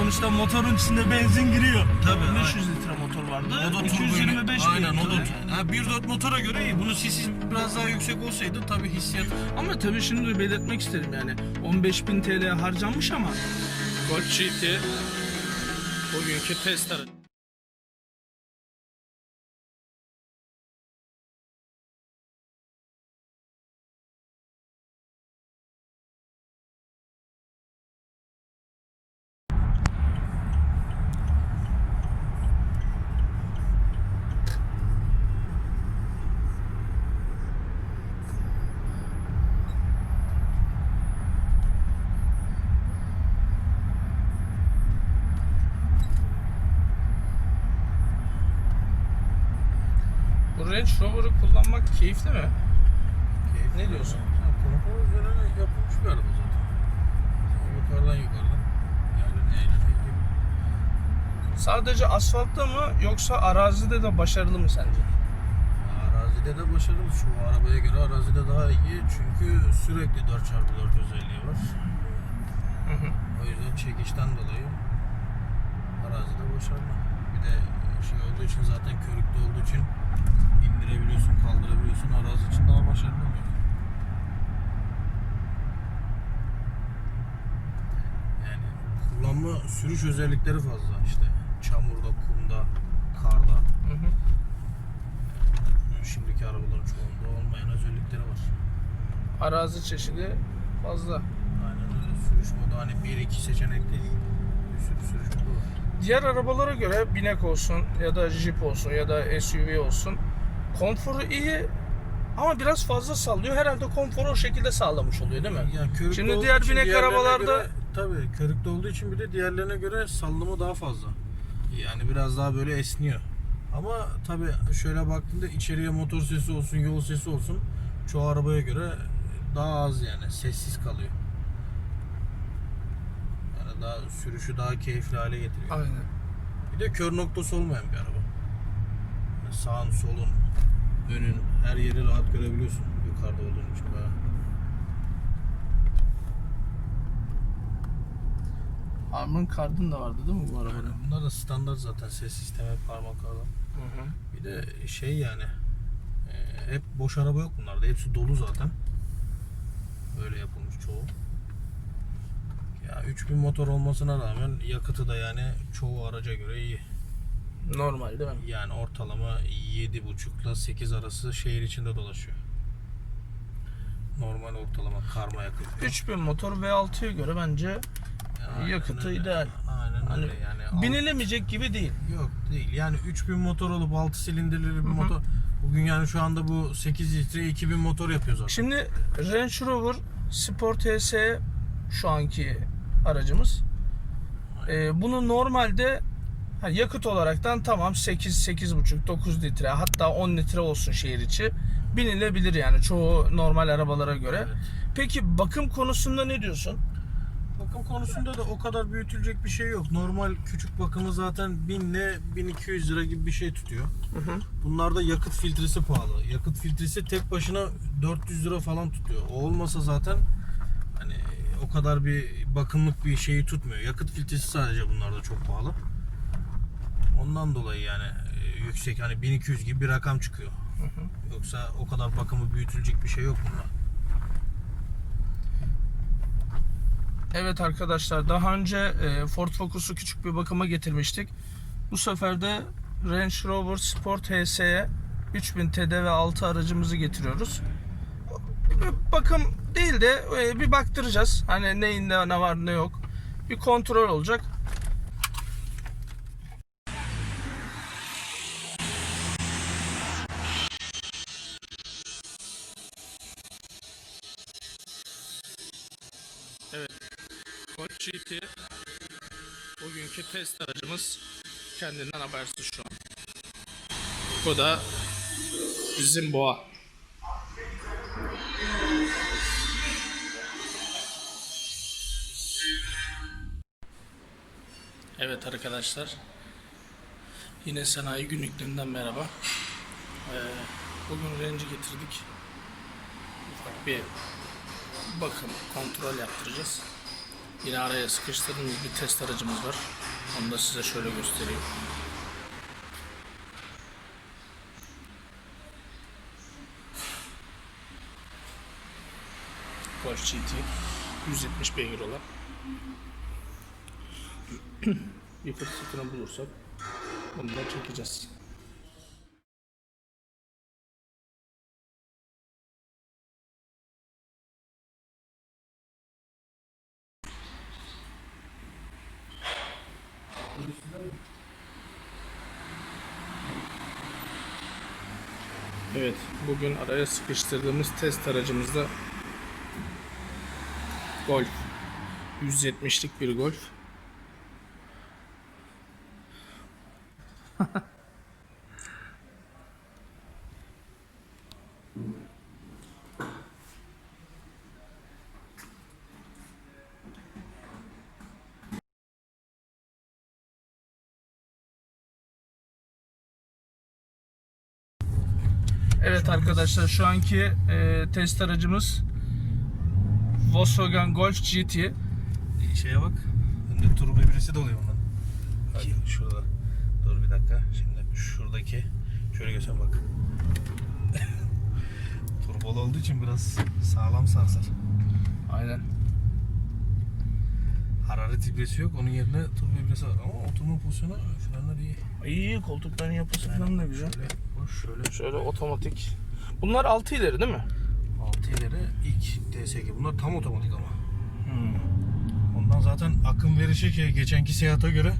sonuçta motorun içinde benzin giriyor. Tabii, 500 litre motor vardı. O da 225 turbo Aynen o da. Ha 1.4 motora göre iyi. Bunun sesi biraz daha yüksek olsaydı tabii hissiyat. Ama tabii da belirtmek isterim yani 15.000 TL harcanmış ama Golf GT bugünkü test aracı. Bu Range Rover'ı kullanmak keyifli mi? Ne diyorsun? Ha, konfor üzerine yapılmış bir araba zaten. Yukarıdan yukarıdan. Yani peki? Sadece asfaltta mı yoksa arazide de başarılı mı sence? Arazide de başarılı. Şu arabaya göre arazide daha iyi. Çünkü sürekli 4x4 özelliği var. Hı hı. O yüzden çekişten dolayı arazide başarılı. Bir de şey olduğu için zaten körükte olduğu için kaldırabiliyorsun. Arazi için daha başarılı oluyor. Yani kullanma sürüş özellikleri fazla işte. Çamurda, kumda, karda. Hı hı. Şimdiki arabaların çoğunda olmayan özellikleri var. Arazi çeşidi fazla. Aynen öyle. Sürüş modu hani 1-2 seçenek değil. Bir sürü sürüş modu var. Diğer arabalara göre binek olsun ya da Jeep olsun ya da SUV olsun konforu iyi ama biraz fazla sallıyor. Herhalde konforu o şekilde sağlamış oluyor değil mi? Yani körükte Şimdi olduğu diğer için binek diğerlerine arabalarda- göre, tabii körükte olduğu için bir de diğerlerine göre sallımı daha fazla. Yani biraz daha böyle esniyor. Ama tabii şöyle baktığında içeriye motor sesi olsun, yol sesi olsun çoğu arabaya göre daha az yani sessiz kalıyor. Yani daha sürüşü daha keyifli hale getiriyor. Aynen. Bir de kör noktası olmayan bir araba. Yani sağın, solun, önün her yeri rahat görebiliyorsun yukarıda olduğun için bayağı. Armın Kardın da vardı değil mi bu arabada? Bunlar da standart zaten ses sistemi parmaklarla. Hı hı. Bir de şey yani e, hep boş araba yok bunlarda. Hepsi dolu zaten. Böyle yapılmış çoğu. Ya 3000 motor olmasına rağmen yakıtı da yani çoğu araca göre iyi. Normal değil mi? Yani ortalama 7.5 ile 8 arası şehir içinde dolaşıyor. Normal ortalama karma yakıt. 3000 motor V6'ya göre bence Aynen yakıtı öyle. ideal. Aynen Hani öyle yani. binilemeyecek gibi değil. Yok değil. Yani 3000 motor olup 6 silindirli bir motor. Bugün yani şu anda bu 8 litre 2000 motor yapıyor zaten. Şimdi Range Rover Sport TS şu anki aracımız. Ee, bunu normalde ha, yakıt olaraktan tamam 8 8,5 9 litre hatta 10 litre olsun şehir içi binilebilir yani çoğu normal arabalara göre. Evet. Peki bakım konusunda ne diyorsun? Bakım konusunda da o kadar büyütülecek bir şey yok. Normal küçük bakımı zaten 1000 ile 1200 lira gibi bir şey tutuyor. Bunlarda yakıt filtresi pahalı. Yakıt filtresi tek başına 400 lira falan tutuyor. O olmasa zaten hani o kadar bir bakımlık bir şeyi tutmuyor. Yakıt filtresi sadece bunlarda çok pahalı. Ondan dolayı yani e, yüksek hani 1200 gibi bir rakam çıkıyor. Yoksa o kadar bakımı büyütülecek bir şey yok bunda. Evet arkadaşlar daha önce e, Ford Focus'u küçük bir bakıma getirmiştik. Bu sefer de Range Rover Sport HS'ye 3000 TD ve 6 aracımızı getiriyoruz. Bir bakım değil de e, bir baktıracağız. Hani neyinde ne var ne yok. Bir kontrol olacak. Bugünkü test aracımız kendinden habersiz şu an. Bu da bizim boğa. Evet arkadaşlar. Yine sanayi günlüklerinden merhaba. Ee, bugün renci getirdik. Ufak bir bakım, kontrol yaptıracağız. Yine araya sıkıştırdığımız bir test aracımız var. Onu da size şöyle göstereyim. Golf GT 170 beygir olan bir fırsatını bulursak bunu da çekeceğiz. Evet, bugün araya sıkıştırdığımız test aracımızda Golf. 170'lik bir Golf. Evet arkadaşlar şu anki e, test aracımız Volkswagen Golf GT. Şeye bak. Önde turbo birisi de oluyor bundan. Bak şurada. Dur bir dakika. Şimdi şuradaki şöyle göster bak. Turbolu olduğu için biraz sağlam sarsar. Aynen. Hararet ibresi yok. Onun yerine turbo ibresi var. Ama oturma pozisyonu frenler iyi. İyi koltukların yapısı falan da güzel. Şöyle şöyle. Şöyle otomatik. Bunlar 6 ileri değil mi? 6 ileri ilk DSG. Bunlar tam otomatik ama. Hmm. Ondan zaten akım verişi ki geçenki Seat'a göre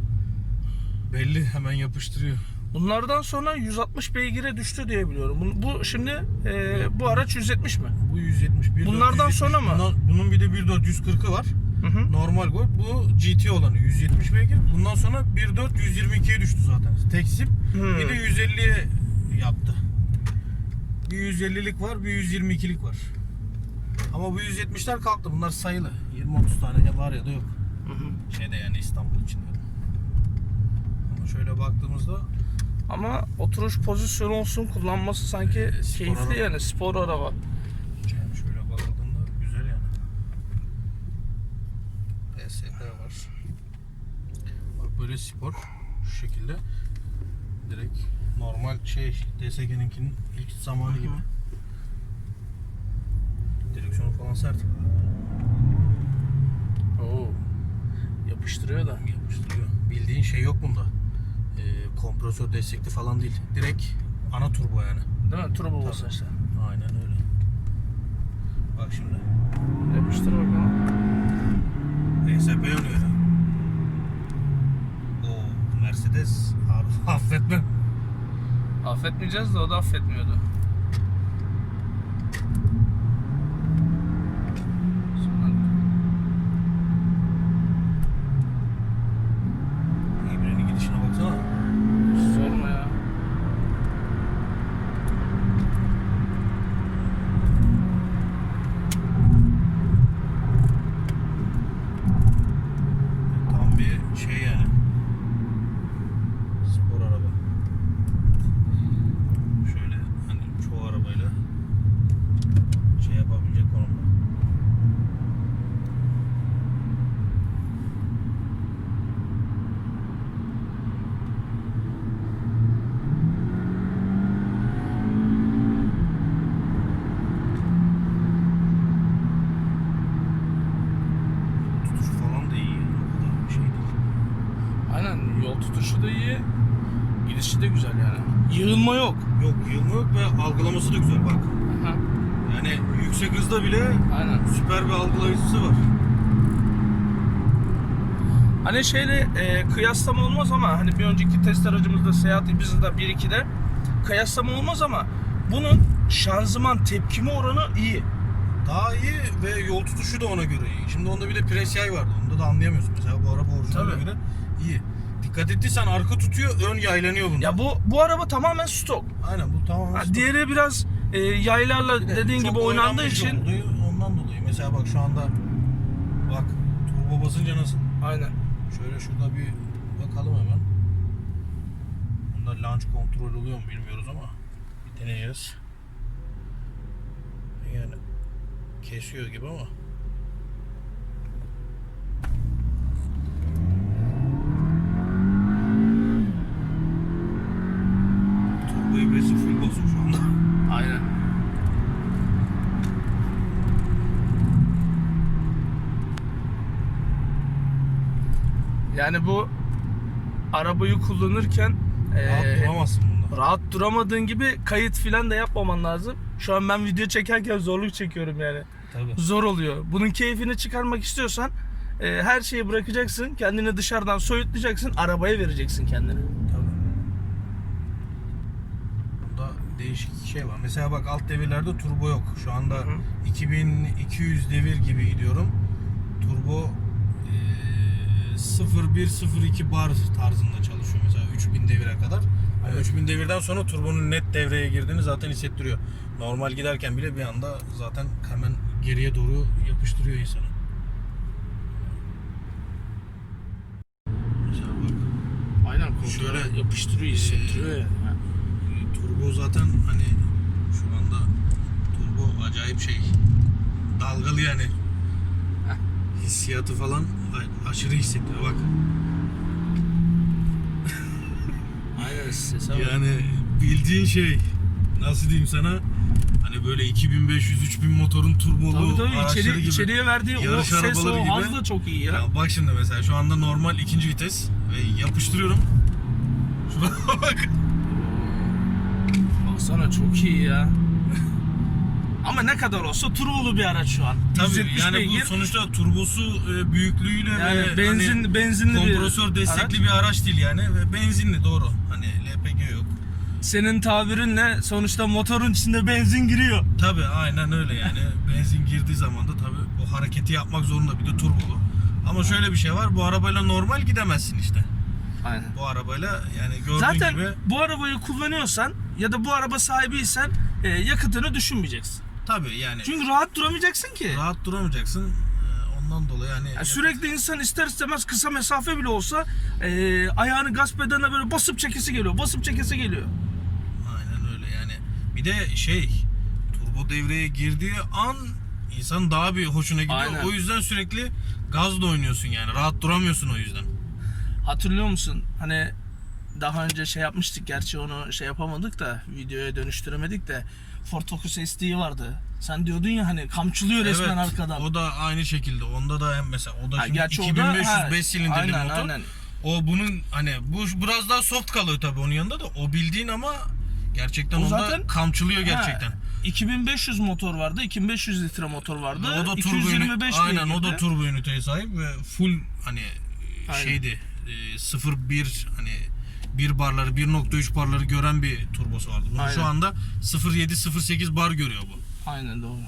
belli hemen yapıştırıyor. Bunlardan sonra 160 beygire düştü diye biliyorum. Bu, bu şimdi e, bu araç 170 mi? Bu 170. 1.4 Bunlardan 170. sonra mı? Bundan- bunun bir de 1.4 140'ı var. Hı hı. Normal Golf. Bu GT olanı 170 beygir. Bundan sonra 1.4 122'ye düştü zaten. Tek sip. Hmm. Bir de 150'ye yaptı. Bir 150'lik var, bir 122'lik var. Ama bu 170'ler kalktı. Bunlar sayılı. 20-30 tane ya var ya da yok. Hı hı. Şeyde yani İstanbul için. Ama şöyle baktığımızda Ama oturuş pozisyonu olsun kullanması sanki keyifli araba. yani spor araba. yani şöyle bakıldığında güzel yani. PSP var. Bak böyle spor şu şekilde direkt normal şey DSG'ninkinin ilk zamanı gibi. Direksiyonu falan sert. Oo. Yapıştırıyor da. Yapıştırıyor. Bildiğin şey yok bunda. Ee, kompresör destekli falan değil. Direkt ana turbo yani. Değil mi? Turbo işte. Aynen öyle. Bak şimdi. Yapıştır bakalım. PSP yanıyor. Oo, Mercedes affetmem. Affetmeyeceğiz de o da affetmiyordu. İbrenin gidişine baksana. Sorma ya. Tam bir şey yani. Spor araba. Şöyle hani çoğu arabayla şey yapabilecek konumda. Tutuşu falan da iyi. yani, O kadar bir şey değil. Aynen yol tutuşu da iyi. Gidişi de güzel yani. Yığılma yok. Yok yığılma yok ve algılaması da güzel bak. Aha, Yani yüksek hızda bile aynen. süper bir algılayıcısı var. Hani şeyle e, kıyaslama olmaz ama hani bir önceki test aracımızda Seat Ibiza'da 1.2'de kıyaslama olmaz ama bunun şanzıman tepkime oranı iyi. Daha iyi ve yol tutuşu da ona göre iyi. Şimdi onda bir de pres yay vardı. Onda da anlayamıyorsun. Mesela bu araba orijinaline göre iyi. Dikkat ettiysen arka tutuyor, ön yaylanıyor bunda. Ya bu bu araba tamamen stok. Aynen bu tamamen Ha, stok. diğeri biraz e, yaylarla de dediğin gibi oynandığı için oldu, ondan dolayı. Mesela bak şu anda bak turbo basınca nasıl? aynen. Şöyle şurada bir bakalım hemen. Bunda launch kontrol oluyor mu bilmiyoruz ama bir deneyeceğiz. Yani kesiyor gibi ama Yani bu arabayı kullanırken Rahat eee, duramazsın bunda. rahat duramadığın gibi kayıt filan da yapmaman lazım. Şu an ben video çekerken zorluk çekiyorum yani. Tabii. Zor oluyor. Bunun keyfini çıkarmak istiyorsan e, her şeyi bırakacaksın. Kendini dışarıdan soyutlayacaksın. Arabaya vereceksin kendini. Tabii. Bunda değişik şey var. Mesela bak alt devirlerde turbo yok. Şu anda Hı hı. 2200 devir gibi gidiyorum. Turbo 0102 bar tarzında çalışıyor mesela 3000 devire kadar. Yani 3000 devirden sonra turbonun net devreye girdiğini zaten hissettiriyor. Normal giderken bile bir anda zaten hemen geriye doğru yapıştırıyor insanı. Mesela bak Aynen Şöyle, yapıştırıyor, hissettiriyor yani. E, Turbo zaten hani şu anda turbo acayip şey. Dalgalı yani. Hissiyatı falan aşırı hissettiriyor bak. Aynen sese Yani bildiğin şey nasıl diyeyim sana hani böyle 2500-3000 motorun turbolu Tabii tabii araçları içeri, gibi. içeriye verdiği o Yarış ses arabaları o gibi. haz da çok iyi ya. Ya bak şimdi mesela şu anda normal ikinci vites ve yapıştırıyorum. Şuna bak. Baksana çok iyi ya. Ama ne kadar olsa turbolu bir araç şu an. Tabii 170 yani beygir. bu sonuçta turbosu e, büyüklüğüyle yani ve benzin hani benzinli kompresör bir destekli araç. bir araç değil yani ve benzinli doğru. Hani LPG yok. Senin tabirinle sonuçta motorun içinde benzin giriyor. Tabii aynen öyle yani. Benzin girdiği zaman da tabii bu hareketi yapmak zorunda bir de turbolu. Ama şöyle bir şey var. Bu arabayla normal gidemezsin işte. Aynen. Bu arabayla yani gördüğün Zaten gibi bu arabayı kullanıyorsan ya da bu araba sahibiysen e, yakıtını düşünmeyeceksin. Tabii yani Çünkü rahat duramayacaksın ki. rahat duramayacaksın. Ee, Ondan dolayı yani Yani sürekli insan ister istemez kısa mesafe bile olsa e, ayağını gaz pedaline böyle basıp çekesi geliyor. Basıp çekesi geliyor. Aynen öyle yani. Bir de şey turbo devreye girdiği an insan daha bir hoşuna gidiyor. Aynen. O yüzden sürekli gazla oynuyorsun yani. Rahat duramıyorsun o yüzden. Hatırlıyor musun? Hani daha önce şey yapmıştık gerçi onu şey yapamadık da videoya dönüştüremedik de Ford Focus ST vardı. Sen diyordun ya hani kamçılıyor resmen arkadan. O da aynı şekilde. Onda da mesela o da Ha, şimdi gerçi o da- 2500 ha, 5 silindirli aynen, motor. aynen. O bunun hani bu biraz daha soft kalıyor tabii onun yanında da. O bildiğin ama gerçekten O onda zaten- kamçılıyor gerçekten. Ha, 2500 motor vardı, 2500 litre motor vardı. o da turbo 225 ünite, aynen o da turbo üniteye sahip ve full hani Aynen. şeydi e, 0.1 hani 1 barları 1.3 barları gören bir turbosu vardı. Bunun Aynen. şu anda 0.7 0.8 bar görüyor bu. Aynen doğru.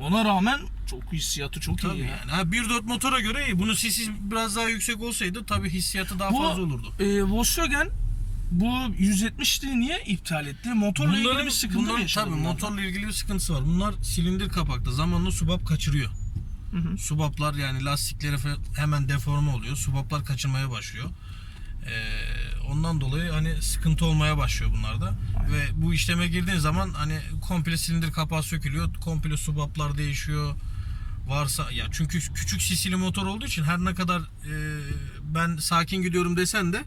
Ona rağmen çok hissiyatı çok Tabii iyi ya. yani. Ha 1.4 motora göre iyi. Bunun sesi biraz daha yüksek olsaydı tabii hissiyatı daha Bu fazla olurdu. e, Volkswagen bu 170'liği niye iptal etti? Motorla ilgili bir sıkıntı mı bunların yaşadı tabii bunlar? motorla ilgili bir sıkıntısı var. Bunlar silindir kapakta zamanla subap kaçırıyor. Hı hı. Subaplar yani lastikleri hemen deforme oluyor. Subaplar kaçırmaya başlıyor. Ee, ondan dolayı hani sıkıntı olmaya başlıyor bunlarda. Ve bu işleme girdiğin zaman hani komple silindir kapağı sökülüyor. Komple subaplar değişiyor. Varsa ya çünkü küçük sisili motor olduğu için her ne kadar e, ben sakin gidiyorum desen de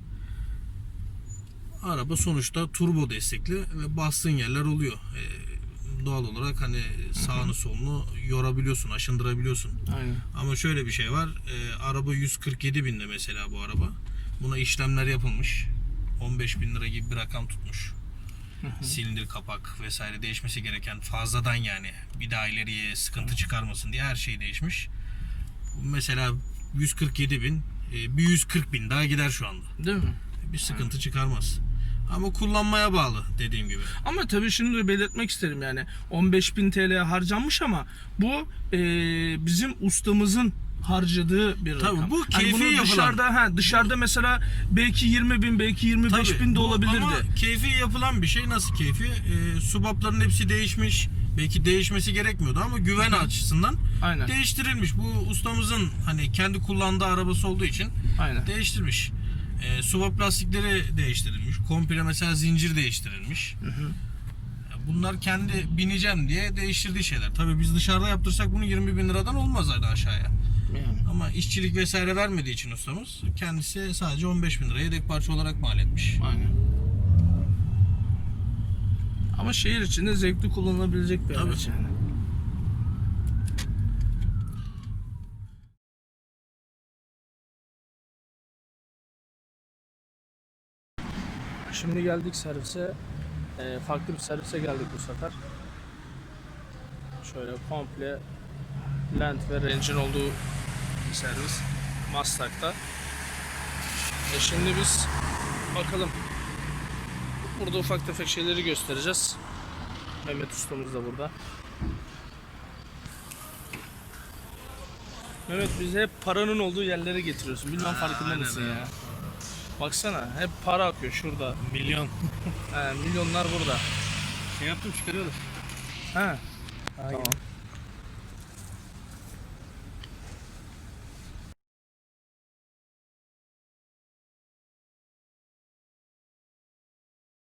araba sonuçta turbo destekli ve bastığın yerler oluyor. Ee, doğal olarak hani sağını solunu yorabiliyorsun, aşındırabiliyorsun. Aynen. Ama şöyle bir şey var. e, araba 147 binde mesela bu araba. Buna işlemler yapılmış. 15 bin lira gibi bir rakam tutmuş. Silindir kapak vesaire değişmesi gereken fazladan yani bir daha ileriye sıkıntı çıkarmasın diye her şey değişmiş. Mesela 147 bin e, bir 140 bin daha gider şu anda. Değil mi? Bir sıkıntı çıkarmaz. Ama kullanmaya bağlı dediğim gibi. Ama tabii şunu da belirtmek isterim yani 15.000 TL harcanmış ama bu e, bizim ustamızın harcadığı bir Tabii rakam. bu Hani keyfi bunu yapılan. dışarıda ha dışarıda mesela belki 20 bin belki 25 Tabii, bin de bu olabilirdi. Ama keyfi yapılan bir şey. Nasıl keyfi? Ee, subapların hepsi değişmiş. Belki değişmesi gerekmiyordu ama güven açısından Aynen. değiştirilmiş. Bu ustamızın hani kendi kullandığı arabası olduğu için Aynen. değiştirmiş. Ee, subap lastikleri değiştirilmiş. Komple mesela zincir değiştirilmiş. Bunlar kendi bineceğim diye değiştirdiği şeyler. Tabii biz dışarıda yaptırsak bunu 20 bin liradan olmaz hadi aşağıya. Ama işçilik vesaire vermediği için ustamız kendisi sadece 15 bin liraya yedek parça olarak mal etmiş. Aynen. Ama şehir içinde zevkli kullanılabilecek bir Tabii. araç yani. Şimdi geldik servise. E, farklı bir servise geldik bu sefer. Şöyle komple Land ve Range'in olduğu servis. Mustang'da. E şimdi biz bakalım. Burada ufak tefek şeyleri göstereceğiz. Mehmet ustamız da burada. Mehmet bizi hep paranın olduğu yerlere getiriyorsun. Bilmem farkında mısın ya? Baksana hep para akıyor şurada. Milyon. He, milyonlar burada. Şey yaptım çıkarıyorlar. Ha. Tamam.